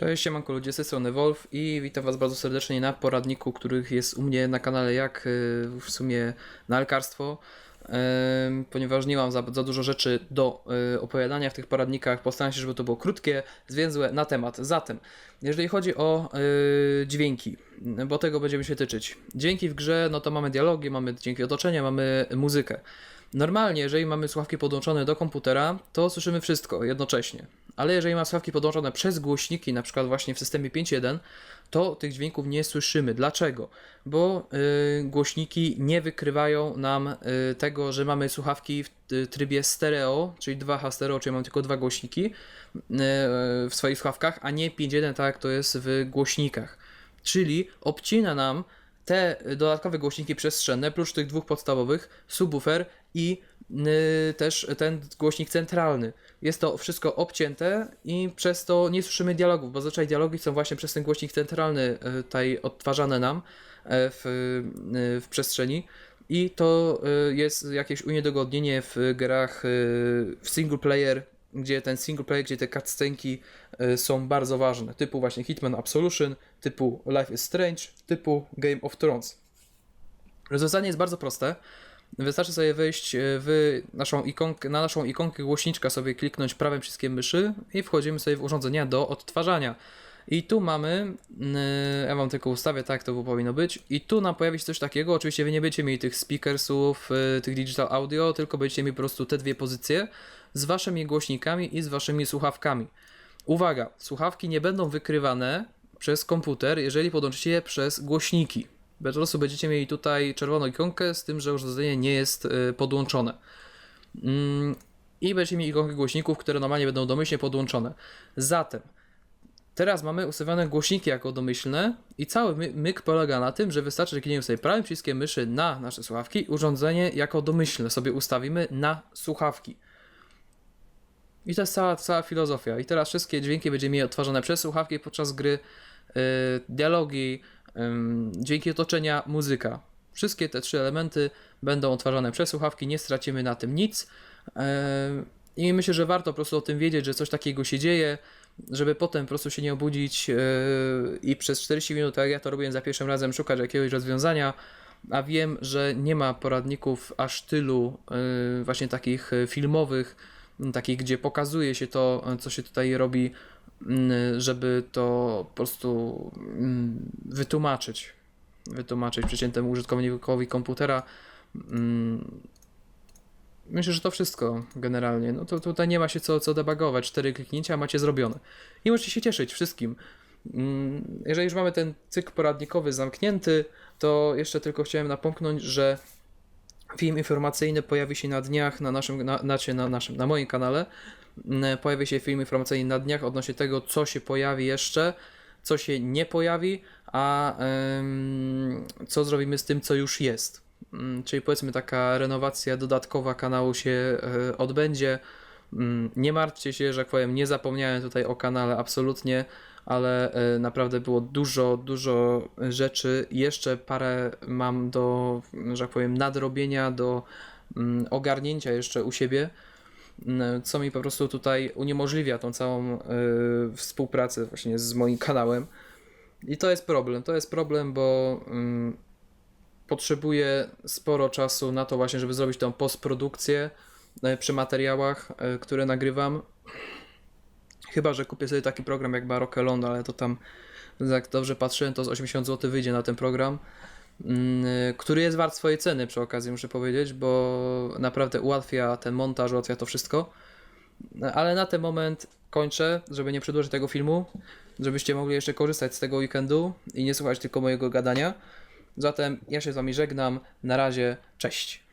Cześć, siemanko ludzie, z tej strony Wolf i witam was bardzo serdecznie na poradniku, których jest u mnie na kanale jak y, w sumie na lekarstwo. Ponieważ nie mam za, za dużo rzeczy do y, opowiadania w tych poradnikach, postaram się, żeby to było krótkie, zwięzłe na temat. Zatem, jeżeli chodzi o y, dźwięki, bo tego będziemy się tyczyć. Dźwięki w grze, no to mamy dialogi, mamy dźwięki otoczenia, mamy muzykę. Normalnie, jeżeli mamy słuchawki podłączone do komputera, to słyszymy wszystko jednocześnie. Ale jeżeli mamy słuchawki podłączone przez głośniki, na przykład właśnie w systemie 5.1, to tych dźwięków nie słyszymy. Dlaczego? Bo y, głośniki nie wykrywają nam y, tego, że mamy słuchawki w y, trybie stereo, czyli 2H stereo, czyli mamy tylko dwa głośniki y, w swoich słuchawkach, a nie 5.1, tak jak to jest w głośnikach. Czyli obcina nam te dodatkowe głośniki przestrzenne, plus tych dwóch podstawowych, subwoofer i y, też ten głośnik centralny. Jest to wszystko obcięte i przez to nie słyszymy dialogów, bo zazwyczaj dialogi są właśnie przez ten głośnik centralny y, tutaj odtwarzane nam y, w, y, w przestrzeni. I to y, jest jakieś uniedogodnienie w grach w single player, gdzie ten single player, gdzie te cutscenki y, są bardzo ważne, typu właśnie Hitman Absolution, typu Life is Strange, typu Game of Thrones. Rozwiązanie jest bardzo proste. Wystarczy sobie wejść e, w naszą ikonkę, na naszą ikonkę głośniczka, sobie kliknąć prawym przyciskiem myszy i wchodzimy sobie w urządzenia do odtwarzania. I tu mamy, yy, ja wam tylko ustawię tak, to powinno być. I tu nam pojawi się coś takiego. Oczywiście wy nie będziecie mieli tych speakersów, yy, tych digital audio, tylko będziecie mieli po prostu te dwie pozycje z waszymi głośnikami i z waszymi słuchawkami. Uwaga, słuchawki nie będą wykrywane przez komputer, jeżeli podłączycie je przez głośniki. Po prostu będziecie mieli tutaj czerwoną ikonkę z tym, że urządzenie nie jest y, podłączone. Mm, I będziecie mieli ikonki głośników, które normalnie będą domyślnie podłączone. Zatem, teraz mamy ustawione głośniki jako domyślne i cały my- myk polega na tym, że wystarczy, że klikniemy sobie prawym przyciskiem myszy na nasze słuchawki, urządzenie jako domyślne sobie ustawimy na słuchawki. I to jest cała, cała filozofia. I teraz wszystkie dźwięki będziemy mieli odtwarzane przez słuchawki podczas gry, yy, dialogi, ym, dźwięki otoczenia, muzyka. Wszystkie te trzy elementy będą odtwarzane przez słuchawki, nie stracimy na tym nic. Ym, I myślę, że warto po prostu o tym wiedzieć, że coś takiego się dzieje, żeby potem po prostu się nie obudzić yy, i przez 40 minut, tak jak ja to robiłem za pierwszym razem, szukać jakiegoś rozwiązania. A wiem, że nie ma poradników aż tylu yy, właśnie takich yy, filmowych, takich, gdzie pokazuje się to, co się tutaj robi żeby to po prostu wytłumaczyć. Wytłumaczyć przeciętnemu użytkownikowi komputera. Myślę, że to wszystko generalnie. No to tutaj nie ma się co, co debugować. Cztery kliknięcia macie zrobione. I możecie się cieszyć wszystkim. Mm, Jeżeli już mamy ten cykl poradnikowy zamknięty, to jeszcze tylko chciałem napomknąć, że film informacyjny pojawi się na dniach na naszym, na, znaczy na naszym, na moim kanale. Mm, Pojawi się film informacyjny na dniach odnośnie tego, co się pojawi jeszcze, co się nie pojawi, a em, co zrobimy z tym, co już jest. Mm, Czyli powiedzmy taka renowacja dodatkowa kanału się e, odbędzie. Mm, Nie martwcie się, że jak powiem, nie zapomniałem tutaj o kanale absolutnie, ale e, naprawdę było dużo, dużo rzeczy. Jeszcze parę mam do, że tak powiem, nadrobienia, do mm, ogarnięcia jeszcze u siebie, co mi po prostu tutaj uniemożliwia tą całą e, współpracę właśnie z moim kanałem. I to jest problem, to jest problem, bo potrzebuję sporo czasu na to właśnie, żeby zrobić tą postprodukcję e, przy materiałach, e, które nagrywam. Chyba, że kupię sobie taki program jak Barokelon, ale to tam, jak dobrze patrzyłem, to z 80 zł wyjdzie na ten program, mm, e, który jest wart swojej ceny przy okazji, muszę powiedzieć, bo naprawdę ułatwia ten montaż, ułatwia to wszystko. Ale na ten moment kończę, żeby nie przedłużyć tego filmu, żebyście mogli jeszcze korzystać z tego weekendu i nie słuchać tylko mojego gadania. Zatem ja się z Wami żegnam. Na razie, cześć.